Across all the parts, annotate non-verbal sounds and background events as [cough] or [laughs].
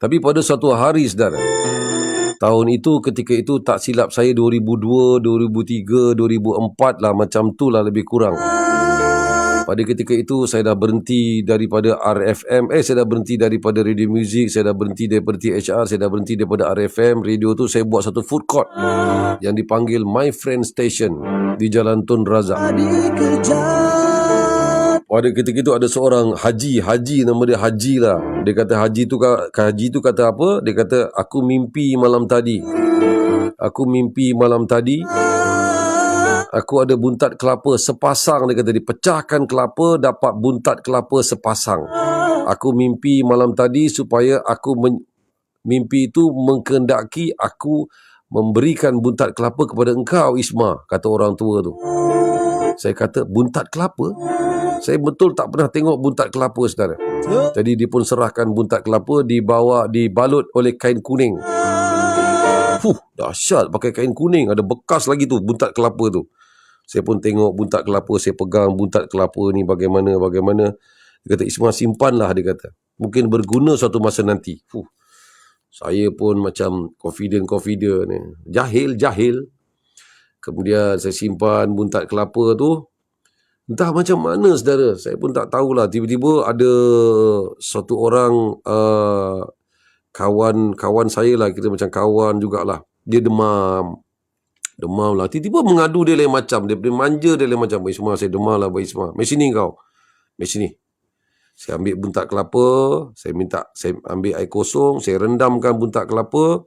Tapi pada suatu hari saudara, tahun itu ketika itu tak silap saya 2002, 2003, 2004 lah macam tu lah lebih kurang. Pada ketika itu saya dah berhenti daripada RFM, eh saya dah berhenti daripada radio music, saya dah berhenti daripada THR, saya dah berhenti daripada RFM. Radio tu saya buat satu food court yang dipanggil My Friend Station di Jalan Tun Razak. Pada ketika itu ada seorang haji, haji nama dia Haji lah. Dia kata haji tu haji tu kata apa? Dia kata aku mimpi malam tadi. Aku mimpi malam tadi. Aku ada buntat kelapa sepasang dia kata dipecahkan kelapa dapat buntat kelapa sepasang. Aku mimpi malam tadi supaya aku men- mimpi itu mengkendaki aku memberikan buntat kelapa kepada engkau Isma kata orang tua tu. Saya kata buntat kelapa? Saya betul tak pernah tengok buntat kelapa saudara. Jadi dia pun serahkan buntat kelapa dibawa dibalut oleh kain kuning. Fuh, dahsyat pakai kain kuning. Ada bekas lagi tu buntat kelapa tu. Saya pun tengok buntat kelapa. Saya pegang buntat kelapa ni bagaimana, bagaimana. Dia kata, Ismail simpanlah dia kata. Mungkin berguna suatu masa nanti. Fuh. Saya pun macam confident-confident ni. Jahil-jahil. Kemudian saya simpan buntat kelapa tu. Entah macam mana saudara. Saya pun tak tahulah. Tiba-tiba ada satu orang uh, kawan kawan saya lah. Kita macam kawan jugalah. Dia demam. Demam lah. Tiba-tiba mengadu dia lain macam. Dia, manja dia lain macam. Baik saya demam lah Baik semua. Mari sini kau. Mari sini. Saya ambil buntat kelapa. Saya minta. Saya ambil air kosong. Saya rendamkan buntat kelapa.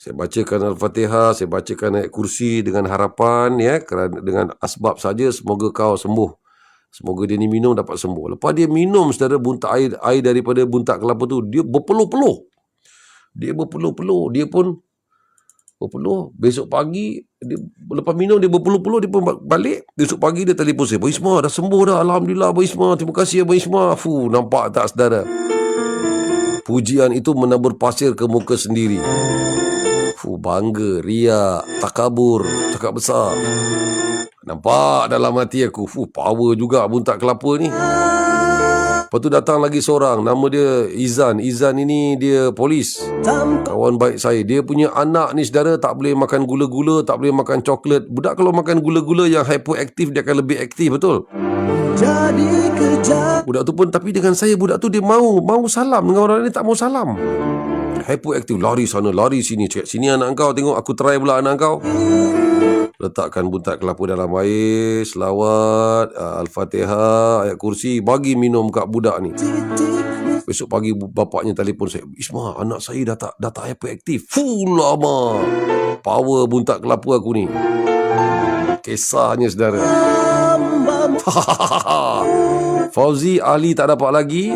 Saya bacakan Al-Fatihah, saya bacakan ayat kursi dengan harapan ya kerana dengan asbab saja semoga kau sembuh. Semoga dia ni minum dapat sembuh. Lepas dia minum saudara buntak air air daripada buntak kelapa tu, dia berpeluh-peluh. Dia berpeluh-peluh, dia pun berpeluh. Besok pagi dia lepas minum dia berpeluh-peluh dia pun balik. Besok pagi dia telefon saya, "Abang Isma dah sembuh dah. Alhamdulillah Abang Isma. Terima kasih Abang Isma." Fu, nampak tak saudara? Pujian itu menabur pasir ke muka sendiri. Fuh, bangga, riak, takabur, cakap besar. Nampak dalam hati aku, fuh, power juga buntak kelapa ni. Lepas tu datang lagi seorang, nama dia Izan. Izan ini dia polis. Kawan baik saya. Dia punya anak ni saudara tak boleh makan gula-gula, tak boleh makan coklat. Budak kalau makan gula-gula yang hypoaktif, dia akan lebih aktif, betul? Jadi kejap. Budak tu pun, tapi dengan saya, budak tu dia mau, mau salam. Dengan orang ni tak mau salam. Hyperactive lari sana lari sini. Cakap sini anak kau. Tengok aku try pula anak kau. Letakkan buntat kelapa dalam air. Selawat. Uh, al-fatihah. Ayat kursi. Bagi minum kat budak ni. Besok pagi bapaknya telefon saya. Isma anak saya dah tak dah tak hyperactive full lama. Power buntat kelapa aku ni. Kisahnya saudara [laughs] Fauzi Ali tak dapat lagi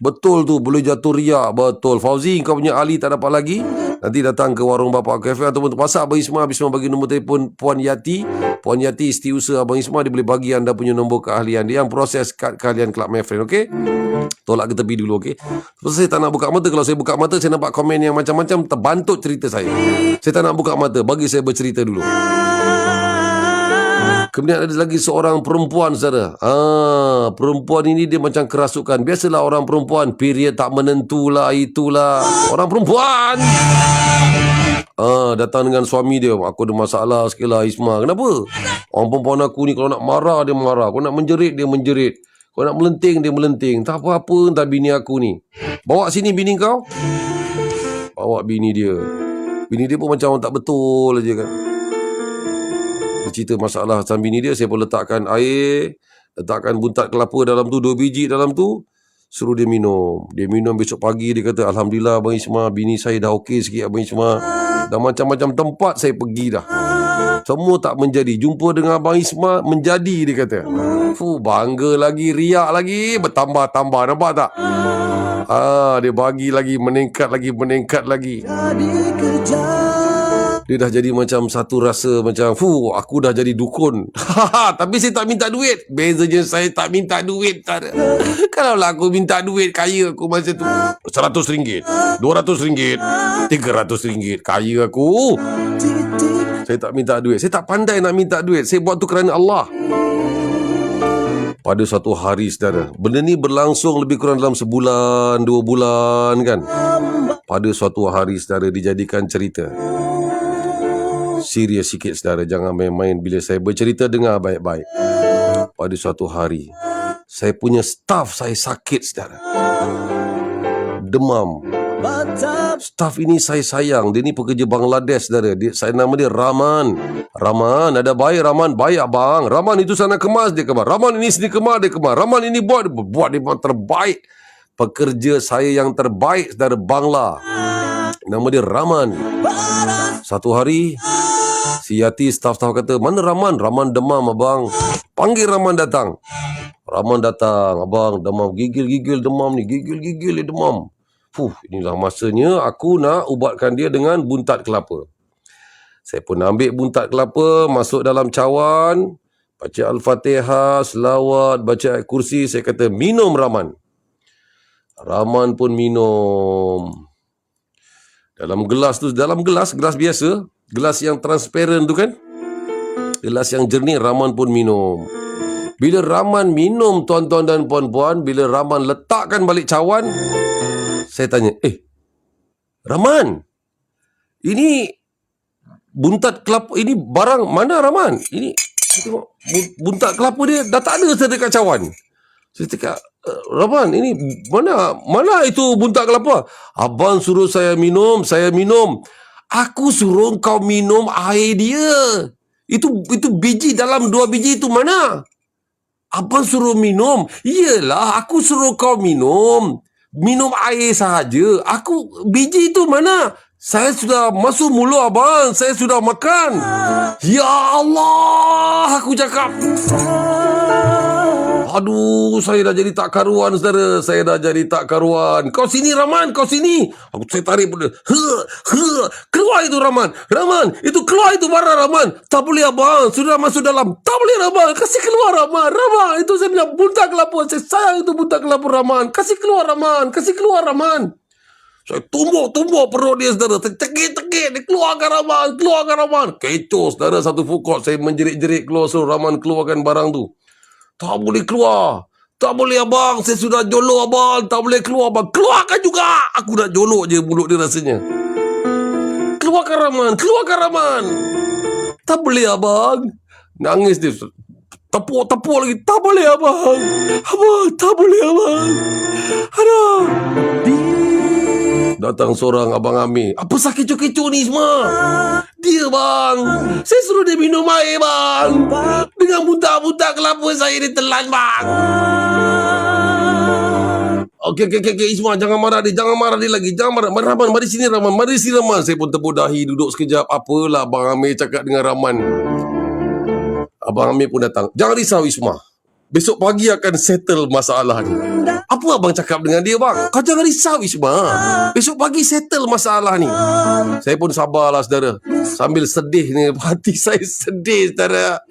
Betul tu boleh jatuh riak. Betul. Fauzi kau punya Ali tak dapat lagi. Nanti datang ke warung Bapak Cafe ataupun pasal Abang Isma. Abang Isma bagi nombor telefon Puan Yati. Puan Yati setiausaha Abang Isma. Dia boleh bagi anda punya nombor keahlian. Dia yang proses kad keahlian Club My Friend. Okay? Tolak ke tepi dulu. Okay? Terus saya tak nak buka mata. Kalau saya buka mata saya nampak komen yang macam-macam. Terbantut cerita saya. Saya tak nak buka mata. Bagi saya bercerita dulu. Kemudian ada lagi seorang perempuan saudara. Ah, perempuan ini dia macam kerasukan. Biasalah orang perempuan period tak menentulah itulah. Orang perempuan. Ah, datang dengan suami dia. Aku ada masalah sikit lah Isma. Kenapa? Orang perempuan aku ni kalau nak marah dia marah. Kalau nak menjerit dia menjerit. Kalau nak melenting dia melenting. Tak apa-apa entah bini aku ni. Bawa sini bini kau. Bawa bini dia. Bini dia pun macam orang tak betul aja kan. Cerita masalah sama bini dia. Saya pun letakkan air. Letakkan buntat kelapa dalam tu. Dua biji dalam tu. Suruh dia minum. Dia minum besok pagi. Dia kata, Alhamdulillah Abang Isma. Bini saya dah okey sikit Abang Isma. Dah macam-macam tempat saya pergi dah. Semua tak menjadi. Jumpa dengan Abang Isma. Menjadi dia kata. Fuh, bangga lagi. Riak lagi. Bertambah-tambah. Nampak tak? Ah, dia bagi lagi. Meningkat lagi. Meningkat lagi. Jadi kejap dia dah jadi macam satu rasa macam fu aku dah jadi dukun. [laughs] Tapi saya tak minta duit. Bezanya saya tak minta duit [laughs] kalau lah aku minta duit kaya aku masa tu. seratus ringgit dua ratus ringgit tiga ratus ringgit kaya aku. Saya tak minta duit. Saya tak pandai nak minta duit. Saya buat tu kerana Allah. Pada suatu hari saudara. Benda ni berlangsung lebih kurang dalam sebulan, dua bulan kan. Pada suatu hari saudara dijadikan cerita. Serius sikit saudara, jangan main-main bila saya bercerita dengar baik-baik. Pada suatu hari, saya punya staff saya sakit saudara. Demam. Staff ini saya sayang. Dia ni pekerja Bangladesh, saudara. Dia, saya nama dia Rahman. Rahman, ada baik Rahman. Baik abang. Rahman itu sana kemas, dia kemas. Rahman ini sini kemas, dia kemas. Rahman ini buat, buat dia terbaik. Pekerja saya yang terbaik, saudara Bangla. Nama dia Rahman. Satu hari, si Yati staff-staff kata, mana Rahman? Rahman demam, abang. Panggil Rahman datang. Rahman datang, abang demam, gigil-gigil demam ni, gigil-gigil dia demam. Fuh, inilah masanya aku nak ubatkan dia dengan buntat kelapa. Saya pun ambil buntat kelapa, masuk dalam cawan, baca Al-Fatihah, selawat, baca ayat kursi. Saya kata, minum Rahman. Rahman pun minum. Dalam gelas tu, dalam gelas, gelas biasa, gelas yang transparent tu kan, gelas yang jernih, Rahman pun minum. Bila Rahman minum, tuan-tuan dan puan-puan, bila Rahman letakkan balik cawan, saya tanya, eh, Rahman, ini buntat kelapa, ini barang mana Rahman? Ini, tengok, buntat kelapa dia dah tak ada saya dekat cawan. Saya cakap, eh, Rahman, ini mana mana itu buntat kelapa? Abang suruh saya minum, saya minum. Aku suruh kau minum air dia. Itu itu biji dalam dua biji itu mana? Abang suruh minum. Iyalah, aku suruh kau minum minum air sahaja. Aku biji itu mana? Saya sudah masuk mulut abang. Saya sudah makan. Ya Allah, aku cakap. Aduh, saya dah jadi tak karuan, saudara. Saya dah jadi tak karuan. Kau sini, Rahman. Kau sini. Aku saya tarik pun. He, he. Keluar itu, Rahman. Rahman, itu keluar itu barang, Rahman. Tak boleh, abang. Sudah masuk dalam. Tak boleh, Rahman. Kasih keluar, Rahman. Rahman, itu saya punya bunta kelapa. Saya sayang itu bunta kelapa, Rahman. Kasih keluar, Rahman. Kasih keluar, Rahman. Saya tumbuk-tumbuk perut dia, saudara. Saya cekik-cekik. Dia keluarkan Rahman. Keluarkan Rahman. Kecoh, saudara. Satu fukot. Saya menjerit-jerit keluar. So, Rahman keluarkan barang tu. Tak boleh keluar. Tak boleh abang. Saya sudah jolok abang. Tak boleh keluar abang. Keluarkan juga. Aku dah jolok je mulut dia rasanya. Keluarkan Rahman. Keluarkan Rahman. Tak boleh abang. Nangis dia. Tepuk-tepuk lagi. Tak boleh abang. Abang. Tak boleh abang. Aduh. Datang seorang Abang Amir. Apa sakit kecoh-kecoh ni semua? Dia bang. Saya suruh dia minum air bang. Dengan muntah-muntah kelapa saya ditelan bang. Okey, okey, okey, okay. Isma, jangan marah dia. Jangan marah dia lagi. Jangan marah. Mari Rahman, mari sini Rahman. Mari sini Rahman. Saya pun tepuk dahi, duduk sekejap. Apalah Abang Amir cakap dengan Rahman. Abang Amir pun datang. Jangan risau Isma. Besok pagi akan settle masalah ni. Apa abang cakap dengan dia bang? Kau jangan risau Isma. Besok pagi settle masalah ni. Saya pun sabarlah saudara. Sambil sedih ni. [laughs] Hati saya sedih saudara.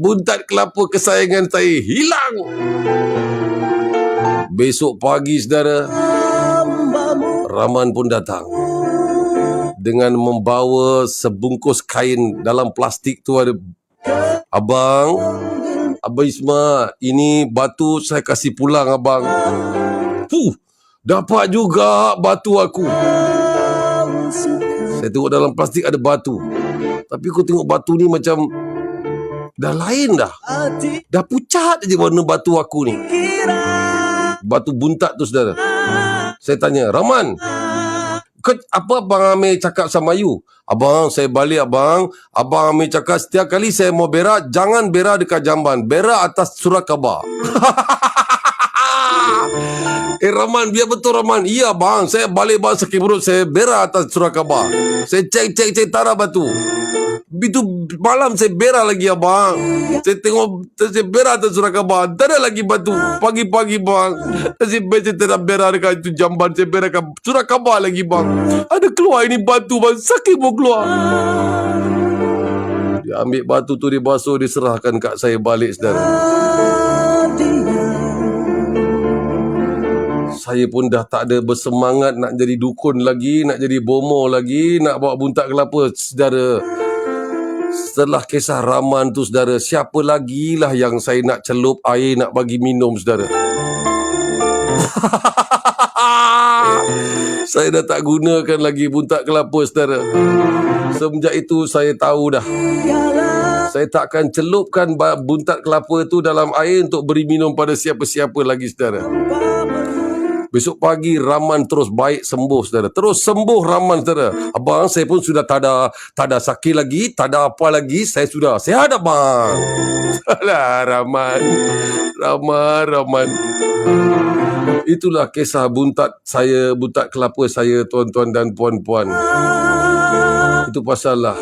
Buntat kelapa kesayangan saya hilang. Besok pagi saudara. Rahman pun datang. Dengan membawa sebungkus kain dalam plastik tu ada. Abang, Abang Isma, ini batu saya kasih pulang abang. Fuh, dapat juga batu aku. Saya tengok dalam plastik ada batu. Tapi aku tengok batu ni macam dah lain dah. Dah pucat aja warna batu aku ni. Batu buntat tu saudara. Saya tanya, Rahman, apa Abang Amir cakap sama you? Abang, saya balik abang. Abang Amir cakap setiap kali saya mau berak, jangan berak dekat jamban. Berak atas surat khabar. [laughs] eh Rahman, biar betul Rahman. Iya bang, saya balik bang sakit perut. Saya berak atas surat khabar. Saya cek, cek, cek, tak ada batu. Itu malam saya berak lagi abang. Saya tengok saya berak atas surat khabar. Tak ada lagi batu. Pagi-pagi bang. Saya baca tidak berak dekat itu jamban. Saya berak surat khabar lagi bang. Ada keluar ini batu bang. Sakit mau keluar. Dia ambil batu tu dia basuh. Dia serahkan kat saya balik saudara. Saya pun dah tak ada bersemangat nak jadi dukun lagi, nak jadi bomo lagi, nak bawa buntak kelapa, saudara. Setelah kisah Rahman tu saudara, siapa lagi lah yang saya nak celup air nak bagi minum saudara? [laughs] saya dah tak gunakan lagi buntat kelapa saudara. Semenjak itu saya tahu dah. Saya tak akan celupkan buntat kelapa tu dalam air untuk beri minum pada siapa-siapa lagi saudara. Besok pagi Raman terus baik sembuh saudara. Terus sembuh Raman saudara. Abang saya pun sudah tak ada tak ada sakit lagi, tak ada apa lagi. Saya sudah sihat abang. Alah [laughs] Raman. Raman, Raman. Itulah kisah buntat saya, buntat kelapa saya tuan-tuan dan puan-puan. Itu pasal lah.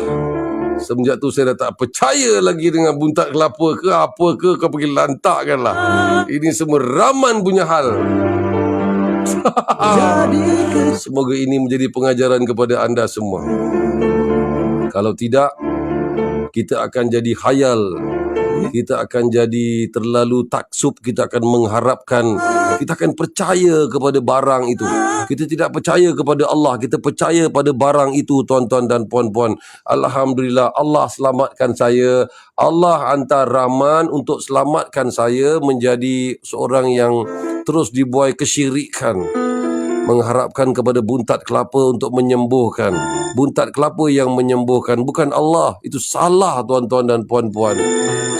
Semenjak tu saya dah tak percaya lagi dengan buntat kelapa ke apa ke kau pergi lantakkan lah. Ini semua Raman punya hal. [laughs] Semoga ini menjadi pengajaran kepada anda semua. Kalau tidak, kita akan jadi khayal. Kita akan jadi terlalu taksub. Kita akan mengharapkan. Kita akan percaya kepada barang itu. Kita tidak percaya kepada Allah. Kita percaya pada barang itu tuan-tuan dan puan-puan. Alhamdulillah Allah selamatkan saya. Allah hantar Rahman untuk selamatkan saya menjadi seorang yang terus dibuai kesyirikan mengharapkan kepada buntat kelapa untuk menyembuhkan. Buntat kelapa yang menyembuhkan bukan Allah. Itu salah tuan-tuan dan puan-puan.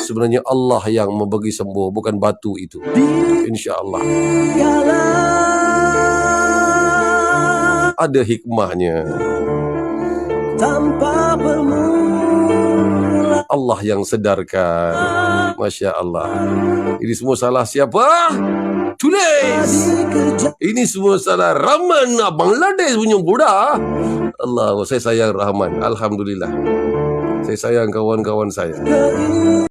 Sebenarnya Allah yang membagi sembuh bukan batu itu. Insya-Allah. Ada hikmahnya. tanpa bermula Allah yang sedarkan. Masya Allah. Ini semua salah siapa? Tulis. Ini semua salah Rahman Abang Lades punya budak. Allah, saya sayang Rahman. Alhamdulillah. Saya sayang kawan-kawan saya.